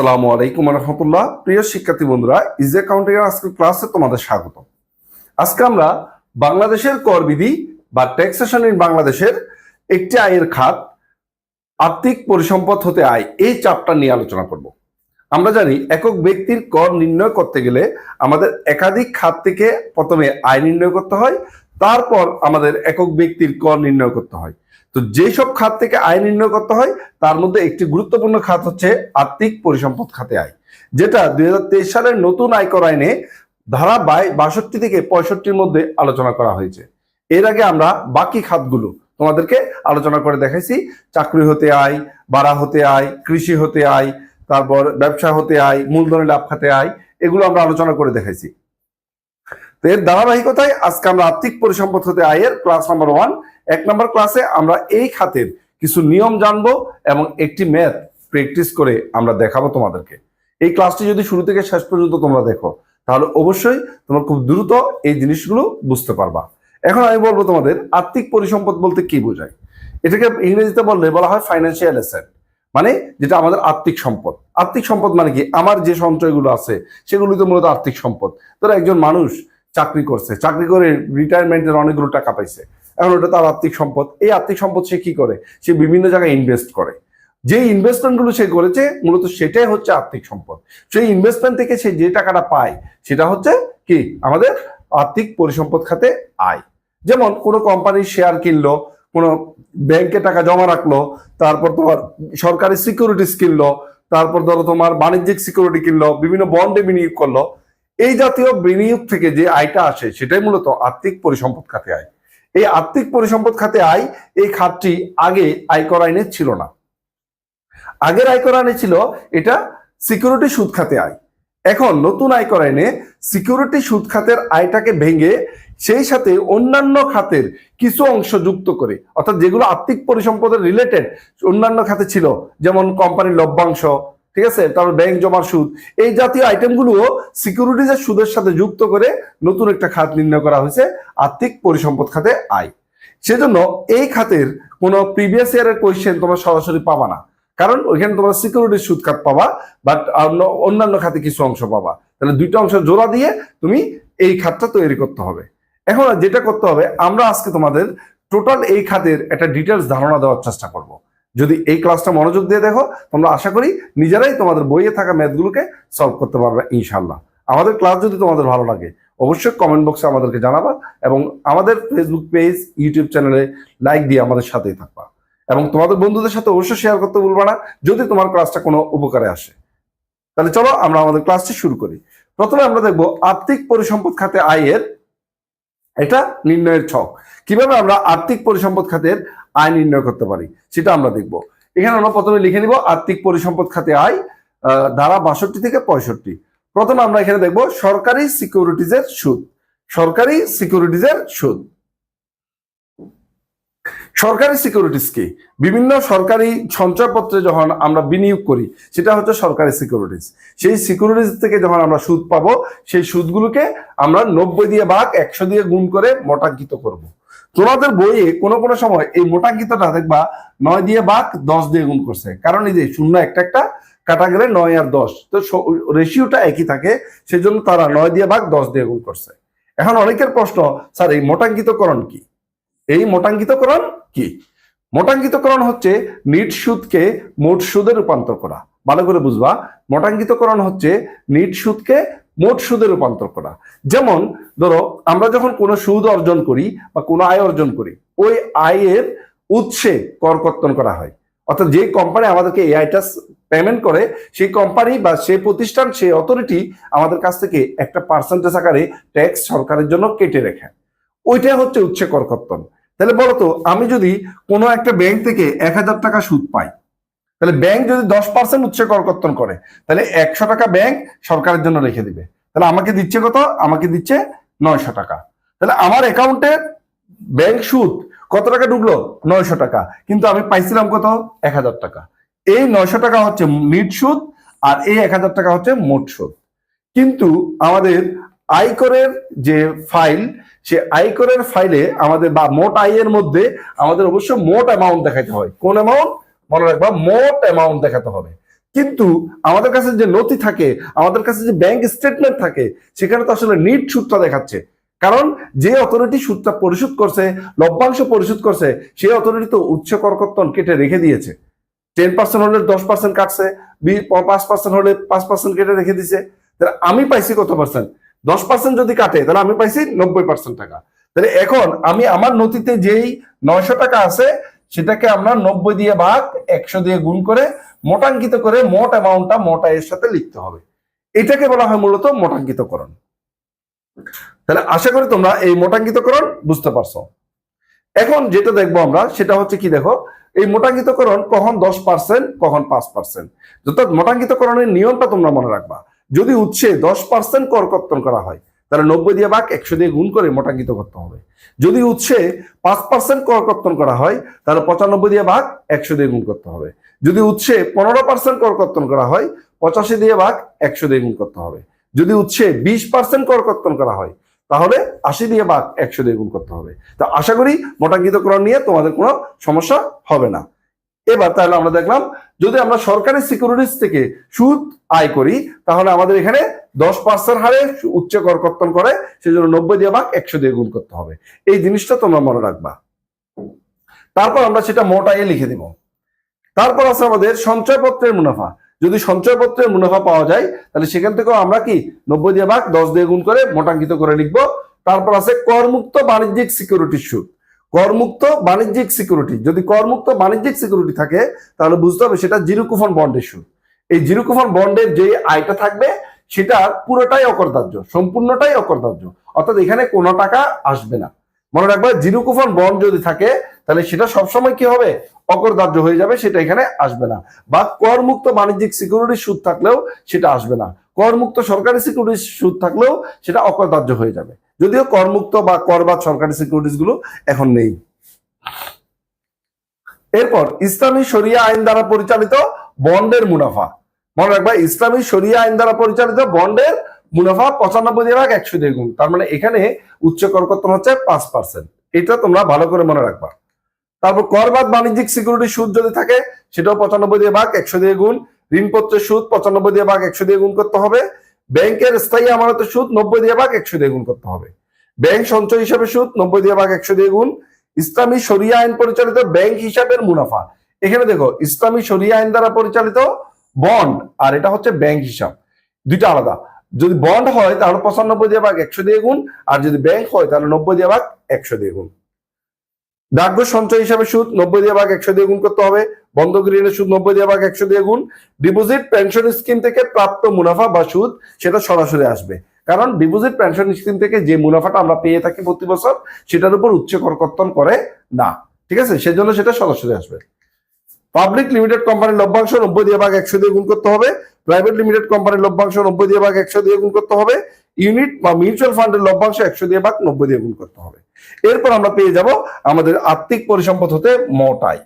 সালামু আলাইকুম রহমতুল্লাহ। প্রিয় শিক্ষার্থী বন্ধুরা ইজ অ্যাকাউন্টিং আজকের ক্লাসে তোমাদের স্বাগত। আজকে আমরা বাংলাদেশের কর বিধি বা ট্যাক্সেশন ইন বাংলাদেশের একটি আয়ের খাত, আর্থিক পরিসম্পদ হতে আয়, এই চাপটা নিয়ে আলোচনা করব। আমরা জানি একক ব্যক্তির কর নির্ণয় করতে গেলে আমাদের একাধিক খাত থেকে প্রথমে আয় নির্ণয় করতে হয়, তারপর আমাদের একক ব্যক্তির কর নির্ণয় করতে হয়। তো যেসব খাত থেকে আয় নির্ণয় করতে হয়, তার মধ্যে একটি গুরুত্বপূর্ণ খাত হচ্ছে আর্থিক পরিসম্পদ খাতে আয়, যেটা দুই হাজার তেইশ সালের নতুন আয়কর আইনে ধারা বাই বাষট্টি থেকে পঁয়ষট্টির মধ্যে আলোচনা করা হয়েছে। এর আগে আমরা বাকি খাতগুলো তোমাদেরকে আলোচনা করে দেখাইছি, চাকরি হতে আয় বাড়া হতে আয়, কৃষি হতে আয়, তারপর ব্যবসা হতে আয়, মূলধনের লাভ খাতে আয়, এগুলো আমরা আলোচনা করে দেখাইছি। তো এর ধারাবাহিকতায় আজকে আমরা আর্থিক পরিসম্পদ হতে আয়ের ক্লাস নাম্বার ওয়ান এক নম্বর ক্লাসে আমরা এই খাতের কিছু নিয়ম জানব এবং একটি ম্যাথ প্র্যাকটিস করে আমরা দেখাবো তোমাদেরকে। এই ক্লাসটি যদি শুরু থেকে শেষ পর্যন্ত তোমরা দেখো, তাহলে অবশ্যই তোমরা খুব দ্রুত এই জিনিসগুলো বুঝতে পারবা। এখন আমি বলব তোমাদের আর্থিক পরিসম্পদ বলতে কি বোঝায়? এটাকে ইংরেজিতে বললে বলা হয় ফাইন্যান্সিয়াল অ্যাসেট মানে যেটা আমাদের আর্থিক সম্পদ। আর্থিক সম্পদ মানে কি? আমার যে সঞ্চয়গুলো আছে সেগুলো তো মূলত আর্থিক সম্পদ। ধরো একজন মানুষ চাকরি করছে, চাকরি করে রিটায়ারমেন্টের অনেকগুলো টাকা পাইছে। এখন ওটা তার আর্থিক সম্পদ। এই আর্থিক সম্পদ সে কি করে? সে বিভিন্ন জায়গায় ইনভেস্ট করে। যে ইনভেস্টমেন্টগুলো সে করেছে, মূলত সেটাই হচ্ছে আর্থিক সম্পদ। সেই ইনভেস্টমেন্ট থেকে সে যে টাকাটা পায়, সেটা হচ্ছে কি? আমাদের আর্থিক পরিসম্পদ খাতে আয়। যেমন কোনো কোম্পানির শেয়ার কিনলো, কোনো ব্যাংকে টাকা জমা রাখল, তারপর তোমার সরকারি সিকিউরিটিস কিনলো, তারপর ধরো তোমার বাণিজ্যিক সিকিউরিটি কিনলো, বিভিন্ন বন্ডে বিনিয়োগ করল, এই জাতীয় বিনিয়োগ থেকে যে আয়টা আসে, সেটাই মূলত আর্থিক পরিসম্পদ খাতে আয়। এই আর্থিক পরিসম্পদ খাতে আয় এই খাতটি আগে আয়কর আইনে ছিল না। আগের আয়কর আইনে ছিল এটা সিকিউরিটি সুদ খাতে আয়। এখন নতুন আয়কর আইনে সিকিউরিটি সুদ খাতের আয়টাকে ভেঙে সেই সাথে অন্যান্য খাতের কিছু অংশ যুক্ত করে, অর্থাৎ যেগুলো আর্থিক পরিসম্পদের রিলেটেড অন্যান্য খাতে ছিল, যেমন কোম্পানির লভ্যাংশ ঠিক আছে? তারপর ব্যাংক জমার সুদ। এই জাতীয় আইটেমগুলোও সিকিউরিটিজের সুদের সাথে যুক্ত করে নতুন একটা খাত নির্ণয় করা হয়েছে, আর্থিক পরিসম্পদ খাতে আয়। সেজন্য এই খাতের কোনো প্রিভিয়াস ইয়ারের কোয়েশ্চেন তোমরা সরাসরি পাবা না। কারণ ওইখানে তোমরা সিকিউরিটির সুদ খাত পাবা বাট অন্যান্য খাতে কিছু অংশ পাবা। তাহলে দুইটা অংশ জোড়া দিয়ে তুমি এই খাতটা তৈরি করতে হবে। এখন যেটা করতে হবে, আমরা আজকে তোমাদের টোটাল এই খাতের একটা ডিটেলস ধারণা দেওয়ার চেষ্টা করব। যদি এই ক্লাসটা মনোযোগ দিয়ে দেখো, তোমরা আশা করি নিজেরাই তোমাদের বইয়ে থাকা ম্যাথগুলোকে সলভ করতে পারবে ইনশাল্লাহ আমাদের ক্লাস যদি তোমাদের ভালো লাগে, অবশ্যই কমেন্ট বক্সে আমাদেরকে জানাবা এবং আমাদের ফেসবুক পেজ ইউটিউব চ্যানেলে লাইক দিয়ে আমাদের সাথেই থাকবা। এবং তোমাদের বন্ধুদের সাথে অবশ্যই শেয়ার করতে ভুলবা না, যদি তোমার ক্লাসটা কোনো উপকারে আসে। তাহলে চলো আমরা আমাদের ক্লাসটি শুরু করি। প্রথমে আমরা দেখব আর্থিক পরিসম্পদ খাতে আয়ের, এটা নির্ণয়ের ছক। কীভাবে আমরা আর্থিক পরিসম্পদ খাতের আয় নির্ণয় করতে পারি, সেটা আমরা দেখব। এখানে আমরা প্রথমে লিখে নিব, আর্থিক পরিসম্পদ খাতে আয় ধারা বাষট্টি থেকে পঁয়ষট্টি। প্রথমে আমরা এখানে দেখব, সরকারি সিকিউরিটিজের সুদ। সরকারি সিকিউরিটিজের সুদ। সরকারি সিকিউরিটিজ কি? বিভিন্ন সরকারি সঞ্চয়পত্রে যখন আমরা বিনিয়োগ করি, সেটা হচ্ছে সরকারি সিকিউরিটিজ সেই সিকিউরিটিজ থেকে যখন আমরা সুদ পাবো, সেই সুদগুলোকে আমরা নব্বই দিয়ে ভাগ, একশো দিয়ে গুণ করে মোটাঙ্কিত করব। তোমাদের বইয়ে কোনো কোনো সময় এই মোটাঙ্কিতটা দেখবা নয় দিয়ে বাঘ দশ দিয়ে গুণ করছে। কারণ এই যে শূন্য একটা একটা কাটা গেলে নয় আর দশ। তো রেশিওটা একই থাকে, সেজন্য তারা নয় দিয়ে বাঘ দশ দিয়ে গুণ করছে। এখন অনেকের প্রশ্ন, স্যার, এই মোটাঙ্কিতকরণ কি? এই মোটাঙ্কিতকরণ কি? মোটাঙ্কিতকরণ হচ্ছে নিট সুদকে মোট সুদে রূপান্তর করা। ভালো করে বুঝবা। মোটাঙ্কিতকরণ হচ্ছে নিট সুদকে মোট সুদে রূপান্তর করা যেমন, ধরো, আমরা যখন কোনো সুদ অর্জন করি বা কোনো আয় অর্জন করি, ওই আয়ের উৎসে কর কর্তন করা হয়। অর্থাৎ যে কোম্পানি আমাদেরকে এই পেমেন্ট করে, সেই কোম্পানি বা সেই প্রতিষ্ঠান, সেই অথরিটি আমাদের কাছ থেকে একটা পার্সেন্টেজ আকারে ট্যাক্স সরকারের জন্য কেটে রেখে। ওইটাই হচ্ছে উৎসে কর কর্তন। তাহলে বলতো, আমি যদি কোনো একটা ব্যাংক থেকে এক হাজার টাকা সুদ পাই তাহলে ব্যাংক যদি দশ পার্সেন্ট উৎসে কর কর্তন করে, তাহলে একশো টাকা ব্যাংক সরকারের জন্য রেখে দিবে। তাহলে আমাকে দিচ্ছে কত? আমাকে দিচ্ছে নয়শো টাকা। তাহলে আমার অ্যাকাউন্টে ব্যাংক সুদ কত টাকা ঢুকলো? নয়শো টাকা। কিন্তু আমি পাইছিলাম কত? এক হাজার টাকা। এই নয়শো টাকা হচ্ছে মিট সুদ আর এই এক হাজার টাকা হচ্ছে মোট সুদ। কিন্তু আমাদের আয়করের যে ফাইল সে আয়করের ফাইলে আমাদের বা মোট আয়ের মধ্যে আমাদের অবশ্য মোট অ্যামাউন্ট দেখাতে হয়। কোন অ্যামাউন্ট মনে রাখবা, মোট অ্যামাউন্ট দেখাতে হবে। কিন্তু আমাদের কাছে যে নথি থাকে, আমাদের কাছে যে ব্যাংক স্টেটমেন্ট থাকে, সেখানে তো আসলে নিট সুদটা দেখাচ্ছে। কারণ যে অথরিটি সুদটা পরিশোধ করছে, লভ্যাংশ পরিশোধ করছে, সেই অথরিটি তো উচ্চ করকর্তন কেটে রেখে দিয়েছে। টেন পার্সেন্ট হলে দশ পার্সেন্ট কাটছে পাঁচ পার্সেন্ট হলে পাঁচ পার্সেন্ট কেটে রেখে দিছে। তাহলে আমি পাইছি কত পার্সেন্ট দশ পার্সেন্ট যদি কাটে, তাহলে আমি পাইছি নব্বই পার্সেন্ট টাকা। তাহলে এখন আমি আমার নথিতে যেই নয়শো টাকা আছে সেটাকে আমরা নব্বই দিয়ে ভাগ, একশো দিয়ে গুণ করে মোটাঙ্কিত করে মোট অ্যামাউন্টটা মোটা এর সাথে লিখতে হবে। এটাকে বলা হয় মূলত মোটাঙ্কিতকরণ। তাহলে আশা করি তোমরা এই মোটাঙ্কিতকরণ বুঝতে পারছ। এখন যেটা দেখব আমরা, সেটা হচ্ছে কি দেখো, এই মোটাঙ্কিতকরণ কখন দশ পার্সেন্ট কখন পাঁচ পার্সেন্ট অর্থাৎ মোটাঙ্কিতকরণের নিয়মটা তোমরা মনে রাখবা। যদি উৎসে দশ পার্সেন্ট কর কর্তন করা হয় তাহলে নব্বই দিয়ে ভাগ একশো দিয়ে গুণ করে মোটাঙ্কিত করতে হবে। যদি উৎসে পাঁচ পার্সেন্ট কর কর্তন করা হয়, তাহলে পঁচানব্বই দিয়ে ভাগ একশো দিয়ে গুণ করতে হবে। যদি উৎসে পনেরো পার্সেন্ট কর কর্তন করা হয়, পঁচাশি দিয়ে ভাগ একশো দিয়ে গুণ করতে হবে। যদি উৎসে বিশ পার্সেন্ট কর কর্তন করা হয়, তাহলে আশি দিয়ে ভাগ একশো দিয়ে গুণ করতে হবে। তো আশা করি মোটাঙ্কিতকরণ নিয়ে তোমাদের কোনো সমস্যা হবে না। এবার তাহলে আমরা দেখলাম, যদি আমরা সরকারি সিকিউরিটিজ থেকে সুদ আয় করি, তাহলে আমাদের এখানে দশ পার্সেন্ট হারে উচ্চ কর কর্তন করে, সেজন্য নব্বই দিয়ে ভাগ একশো দিয়ে গুণ করতে হবে। এই জিনিসটা তোমরা মনে রাখবা। তারপর আমরা সেটা মোটাইয়ে লিখে দিব। তারপর আছে আমাদের সঞ্চয়পত্রের মুনাফা। যদি সঞ্চয়পত্রের মুনাফা পাওয়া যায়, তাহলে সেখান থেকেও আমরা কি নব্বই দিয়ে ভাগ দশ দিয়ে গুণ করে মোটাঙ্কিত করে লিখব। তারপর আছে করমুক্ত বাণিজ্যিক সিকিউরিটির সুদ। করমুক্ত বাণিজ্যিক সিকিউরিটি। যদি করমুক্ত বাণিজ্যিক সিকিউরিটি থাকে, তাহলে বুঝতে হবে সেটা জিরো কুফন বন্ডের সুদ। এই জিরো কুফন বন্ডের যে আয়টা থাকবে সেটা পুরোটাই অকরদার্য সম্পূর্ণটাই অকরদার্য অর্থাৎ এখানে কোনো টাকা আসবে না। মনে রাখবে, জিরো কুফন বন্ড যদি থাকে, তাহলে সেটা সবসময় কি হবে? অকরদার্য হয়ে যাবে, সেটা এখানে আসবে না। বা করমুক্ত বাণিজ্যিক সিকিউরিটি সুদ থাকলেও সেটা আসবে না। করমুক্ত সরকারি সিকিউরিটি সুদ থাকলেও সেটা অকরদার্য হয়ে যাবে। যদিও করমুক্ত বা করবাদ সরকারি সিকিউরিটিসগুলো এখন নেই। এরপর, ইসলামী শরিয়া আইন দ্বারা পরিচালিত বন্ডের মুনাফা। মনে রাখবা, ইসলামী শরিয়া আইন দ্বারা পরিচালিত বন্ডের মুনাফা পঁচানব্বই ভাগ একশো দিয়ে গুণ। তার মানে এখানে উচ্চ করকর্তন হচ্ছে? পাঁচ পার্সেন্ট এটা তোমরা ভালো করে মনে রাখবা। তারপর করবাদ বাণিজ্যিক সিকিউরিটি সুদ যদি থাকে, সেটাও পঁচানব্বই দিয়ে ভাগ একশো দিয়ে গুণ। ঋণপত্রের সুদ পঁচানব্বই দিয়ে ভাগ একশো দিয়ে গুণ করতে হবে। ব্যাংকের স্থায়ী আমানতের সুদ নব্বই দিয়ে ভাগ একশো দিয়ে গুণ করতে হবে। ব্যাংক সঞ্চয় হিসাবে সুদ নব্বই দিয়ে ভাগ একশো দিয়ে গুণ। ইসলামী সরিয়া আইন পরিচালিত ব্যাংক হিসাবের মুনাফা। এখানে দেখো, ইসলামী শরিয়া আইন দ্বারা পরিচালিত বন্ড আর এটা হচ্ছে ব্যাংক হিসাব। দুইটা আলাদা। যদি বন্ড হয়, তাহলে পঁচানব্বই দিয়ে ভাগ একশো দিয়ে গুণ, আর যদি ব্যাংক হয়, তাহলে নব্বই দিয়ে ভাগ একশো দিয়ে গুণ। ডাকঘ সঞ্চয় হিসাবে সুদ, নব্বই দিয়ে ভাগ একশো দিয়ে গুণ করতে হবে। বন্ধক ঋণের সুদ, নব্বই দিয়ে ভাগ একশো দিয়ে গুণ। ডিপোজিট পেনশন স্কিম থেকে প্রাপ্ত মুনাফা বা সুদ, সেটা সরাসরি আসবে। কারণ ডিপোজিট পেনশন স্কিম থেকে যে মুনাফাটা আমরা পেয়ে থাকি প্রতি বছর, সেটার উপর উচ্চ করকর্তন করে না। ঠিক আছে? সেজন্য সেটা সরাসরি আসবে। পাবলিক লিমিটেড কোম্পানির লভ্যাংশ নব্বই দিয়ে ভাগ একশো দিয়ে গুণ করতে হবে। প্রাইভেট লিমিটেড কোম্পানির লভ্যাংশ নব্বই দিয়ে ভাগ একশো দিয়ে গুণ করতে হবে। ইউনিট বা মিউচুয়াল ফান্ডের লভ্যাংশ একশো দিয়ে ভাগ নব্বই দিয়ে গুণ করতে হবে। এরপর আমরা পেয়ে যাব আমাদের আর্থিক পরিসম্পদ হতে মোট আয়।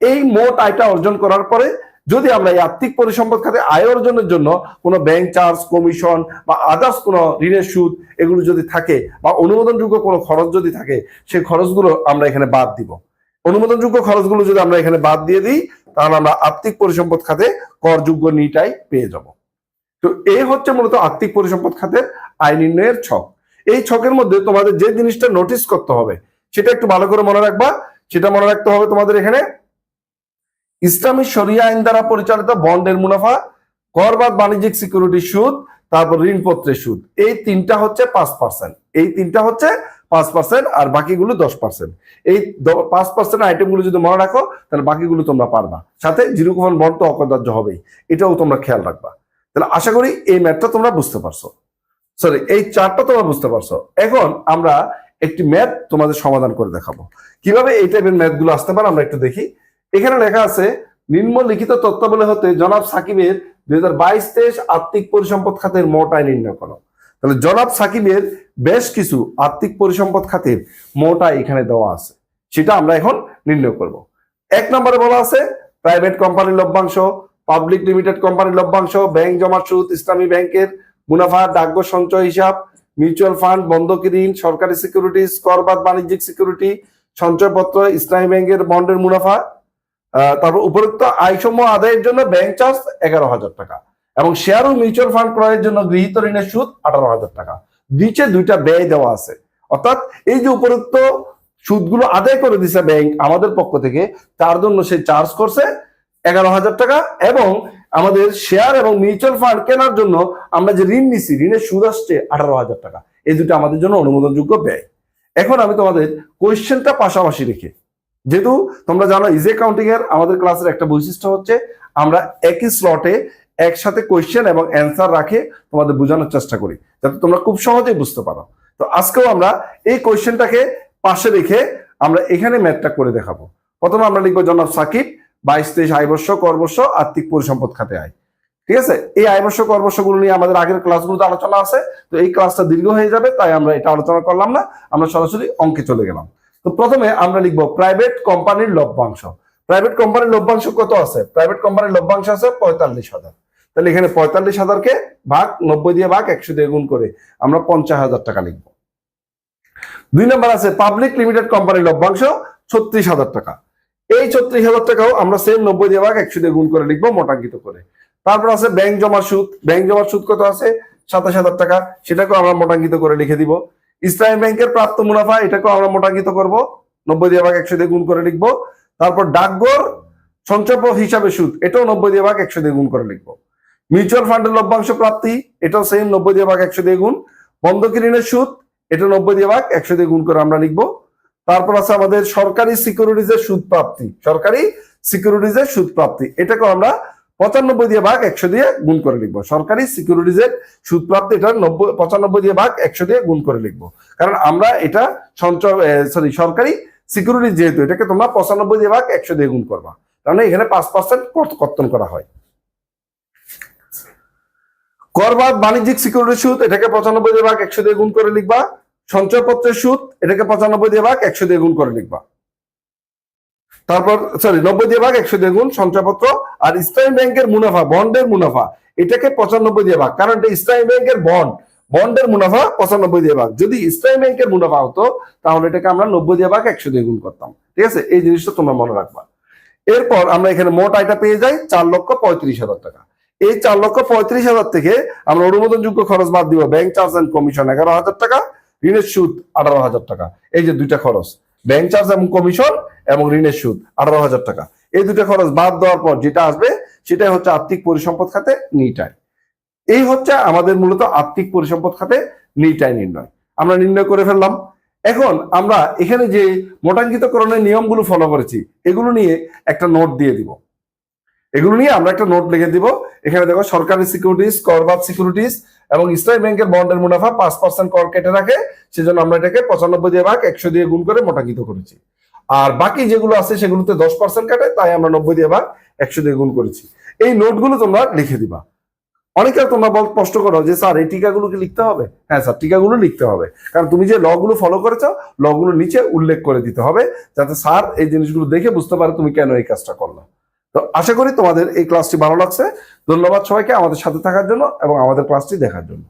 এই মোট আয়টা অর্জন করার পরে যদি আমরা এই আর্থিক পরিসম্পদ খাতে আয় অর্জনের জন্য কোনো ব্যাংক চার্জ, কমিশন বা আদার্স কোনো ঋণের সুদ এগুলো যদি থাকে বা অনুমোদনযোগ্য কোনো খরচ যদি থাকে সেই খরচগুলো আমরা এখানে বাদ দিব। অনুমোদনযোগ্য খরচগুলো যদি আমরা এখানে বাদ দিয়ে দিই, তাহলে আমরা আর্থিক পরিসম্পদ খাতে করযোগ্য নিটাই পেয়ে যাব। তো এই হচ্ছে মূলত আর্থিক পরিসম্পদ খাতের আয় নির্ণয়ের ছক। এই ছকের মধ্যে তোমাদের যে জিনিসটা নোটিস করতে হবে, সেটা একটু ভালো করে মনে রাখবা। সেটা মনে রাখতে হবে তোমাদের এখানে ইসলামী শরিয়া আইন দ্বারা পরিচালিত বন্ডের মুনাফা করবাদ বাণিজ্যিক সিকিউরিটি সুদ, তারপর ঋণপত্রের সুদ। এই তিনটা হচ্ছে পাঁচ পার্সেন্ট এই তিনটা হচ্ছে পাঁচ পার্সেন্ট আর বাকিগুলো দশ পার্সেন্ট এই পাঁচ পার্সেন্ট আইটেমগুলো যদি মনে রাখো, তাহলে বাকিগুলো তোমরা পারবা। সাথে জিরো কুপন বন্ড তো অকদার্য হবেই। এটাও তোমরা খেয়াল রাখবা। তাহলে আশা করি এই ম্যাথটা তোমরা বুঝতে পারছ। সরি এই চারটা তোমরা বুঝতে পারছ। এখন আমরা একটি ম্যাথ তোমাদের সমাধান করে দেখাবো। কীভাবে এই টাইপের ম্যাথগুলো আসতে পারে আমরা একটু দেখি। এখানে লেখা আছে, নিম্নলিখিত তত্ত্বাবলী হতে জনাব সাকিবের দুই হাজার বাইশ তেইশ আর্থিক পরিসম্পদ খাতের মোট আয় নির্ণয় করো। তাহলে জনাব সাকিবের বেশ কিছু আর্থিক পরিসম্পদ খাতের মোটা এখানে দেওয়া আছে। সেটা আমরা এখন নির্ণয় করব। এক নম্বরে বলা আছে, প্রাইভেট কোম্পানির লভ্যাংশ, পাবলিক লিমিটেড কোম্পানির লভ্যাংশ, ব্যাংক জমা সুদ, ইসলামী ব্যাংকের মুনাফা, ডাকঘর সঞ্চয় হিসাব, মিউচুয়াল ফান্ড, বন্ধকি ঋণ, সরকারি সিকিউরিটিজ করবাদ বাণিজ্যিক সিকিউরিটি, সঞ্চয়পত্র, ইসলামী ব্যাংকের বন্ডের মুনাফা তারপর উপরোক্ত আয়সমূহ আদায়ের জন্য ব্যাংক চার্জ এগারো হাজার টাকা। এবং শেয়ার ও মিউচুয়াল ফান্ড ক্রয়ের জন্য গৃহীত ঋণের সুদ আঠারো হাজার টাকা। নিচে দুইটা ব্যয় দেওয়া আছে। অর্থাৎ এই যে উপরোক্ত সুদগুলো আদায় করে দিছে ব্যাংক আমাদের পক্ষ থেকে, তার জন্য সে চার্জ করছে এগারো হাজার টাকা এবং আমাদের শেয়ার এবং মিউচুয়াল ফান্ড কেনার জন্য আমরা যে ঋণ নিছি, ঋণের সুদ আসছে আঠারো হাজার টাকা। এই দুটো আমাদের জন্য অনুমোদনযোগ্য ব্যয়। এখন আমি তোমাদের কোয়েশ্চেনটা পাশাপাশি রেখে, যেহেতু তোমরা জানো ইজি অ্যাকাউন্টিং এর আমাদের ক্লাসের একটা বৈশিষ্ট্য হচ্ছে, আমরা একই স্লটে একসাথে কোয়েশ্চেন এবং অ্যান্সার রাখে, তোমাদের বোঝানোর চেষ্টা করি, যাতে তোমরা খুব সহজেই বুঝতে পারো। তো আজকেও আমরা এই কোয়েশ্চেনটাকে পাশে রেখে আমরা এখানে ম্যাথটা করে দেখাবো। প্রথমে আমরা লিখব জনাব সাকিব, বাইশ, তেইশ আয়বর্ষ করবর্ষ আর্থিক পরিসম্পদ খাতে আয়। ঠিক আছে? এই আয়বর্ষ করবর্ষগুলো নিয়ে আমাদের আগের ক্লাসগুলোতে আলোচনা আছে, তো এই ক্লাসটা দীর্ঘ হয়ে যাবে, তাই আমরা এটা আলোচনা করলাম না, আমরা সরাসরি অঙ্কে চলে গেলাম। তো প্রথমে আমরা লিখব প্রাইভেট কোম্পানির লভ্যাংশ। প্রাইভেট কোম্পানির লভ্যাংশ কত আছে? প্রাইভেট কোম্পানির লভ্যাংশ আছে পঁয়তাল্লিশ হাজার। তাহলে এখানে পঁয়তাল্লিশ হাজারকে ভাগ নব্বই দিয়ে ভাগ একশো দিয়ে গুণ করে আমরা পঞ্চাশ হাজার টাকা লিখব। দুই নম্বর আছে পাবলিক লিমিটেড কোম্পানির লভ্যাংশ ছত্রিশ হাজার টাকা। এই ছত্রিশ হাজার টাকাও আমরা সেম নব্বই দিয়ে ভাগ একশো দিয়ে গুণ করে লিখব মোটাঙ্কিত করে। তারপর আছে ব্যাংক জমার সুদ। ব্যাংক জমার সুদ কত আছে? সাতাশ হাজার টাকা। সেটাকেও আমরা মোটাঙ্কিত করে লিখে দিব। ইসলামী ব্যাংকের প্রাপ্ত মুনাফা, এটাকেও আমরা মোটাঙ্কিত করব। নব্বই দিয়ে ভাগ একশো দিয়ে গুণ করে লিখব। তারপর ডাকঘর, সঞ্চয় হিসাবে সুদ, এটাও নব্বই দিয়ে ভাগ একশো দিয়ে গুণ করে লিখব। মিউচুয়াল ফান্ডের লভ্যাংশ প্রাপ্তি, এটাও সেম নব্বই দিয়ে ভাগ একশো দিয়ে গুণ। বন্ধকি ঋণের সুদ, এটা নব্বই দিয়ে ভাগ একশো দিয়ে গুণ করে আমরা লিখব। তারপর আছে আমাদের সরকারি সিকিউরিটিজের সুদ প্রাপ্তি, সরকারি সিকিউরিটিজের সুদ প্রাপ্তি এটাকে আমরা পঁচানব্বই দিয়ে ভাগ একশো দিয়ে গুণ করে লিখব। সরকারি সিকিউরিটিজের সুদ প্রাপ্তি, এটা নব্বই, পঁচানব্বই দিয়ে ভাগ একশো দিয়ে গুণ করে লিখব। কারণ আমরা এটা সঞ্চয় সরি সরকারি সিকিউরিটি যেহেতু, এটাকে তোমরা পঁচানব্বই দিয়ে ভাগ একশো দিয়ে গুণ করবা। কারণ এখানে পাঁচ পার্সেন্ট কর্তন করা হয়। করবাদ বাণিজ্যিক সিকিউরিটি সুদ, এটাকে পঁচানব্বই দিয়ে ভাগ একশো দিয়ে গুণ করে লিখবা। সঞ্চয়পত্রের সুদ, এটাকে পঁচানব্বই দিয়ে ভাগ একশো দিয়ে গুণ করে লিখবা। তারপর সরি নব্বই দিয়ে ভাগ একশো দিয়ে গুণ সঞ্চয়পত্র আর ইসলামী ব্যাংকের মুনাফা, বন্ডের মুনাফা, এটাকে পঁচানব্বই দিয়ে ভাগ। কারণ এটা ইসলামী ব্যাংকের বন্ড, বন্ডের মুনাফা পঁচানব্বই দিয়ে ভাগ। যদি ইসলামী ব্যাংকের মুনাফা হতো, তাহলে এটাকে আমরা নব্বই দিয়ে ভাগ একশো দিয়ে গুণ করতাম। ঠিক আছে? এই জিনিসটা তোমরা মনে রাখবা। এরপর আমরা এখানে মোট আয়টা পেয়ে যাই চার লক্ষ পঁয়ত্রিশ হাজার টাকা। এই চার লক্ষ পঁয়ত্রিশ হাজার থেকে আমরা অনুমোদনযোগ্য খরচ বাদ দিব। ব্যাংক চার্জ এন্ড কমিশন এগারো হাজার টাকা, ঋণের সুদ আঠারো হাজার টাকা। এই যে দুইটা খরচ ব্যাংক চার্জ এবং কমিশন এবং ঋণের সুদ আঠারো হাজার টাকা। এই দুইটা খরচ বাদ দেওয়ার পর যেটা আসবে, সেটাই হচ্ছে আর্থিক পরিসম্পদ খাতে নিটাই এই হচ্ছে আমাদের মূলত আর্থিক পরিসম্পদ খাতে নিটাই নির্ণয়। আমরা নির্ণয় করে ফেললাম। এখন আমরা এখানে যে মোটাঙ্কিতকরণের নিয়মগুলো ফলো করেছি, এগুলো নিয়ে একটা নোট দিয়ে দিব। এগুলো নিয়ে আমরা একটা নোট লিখে দিব। এখানে দেখো সরকারি সিকিউরিটিস করবাদ সিকিউরিটিস এবং ইসলামী ব্যাংকের বন্ডের মুনাফা পাঁচ পার্সেন্ট কর কেটে রাখে। সেজন্য আমরা এটাকে পঁচানব্বই দিয়ে ভাগ, একশো দিয়ে গুণ করে মোটাঙ্কিত করেছি। আর বাকি যেগুলো আছে সেগুলোতে দশ পার্সেন্ট কাটে, তাই আমরা নব্বই দিয়ে ভাগ, একশো দিয়ে গুণ করেছি। এই নোটগুলো তোমরা লিখে দিবা। অনেকে তোমরা বল প্রশ্ন করো যে, স্যার, এই টিকাগুলো কি লিখতে হবে? হ্যাঁ স্যার, টিকাগুলো লিখতে হবে। কারণ তুমি যে লগুলো ফলো করেছ লগুলো নিচে উল্লেখ করে দিতে হবে, যাতে স্যার এই জিনিসগুলো দেখে বুঝতে পারে তুমি কেন এই কাজটা করল। তো আশা করি তোমাদের এই ক্লাসটি ভালো লাগছে। ধন্যবাদ সবাইকে আমাদের সাথে থাকার জন্য এবং আমাদের ক্লাসটি দেখার জন্য।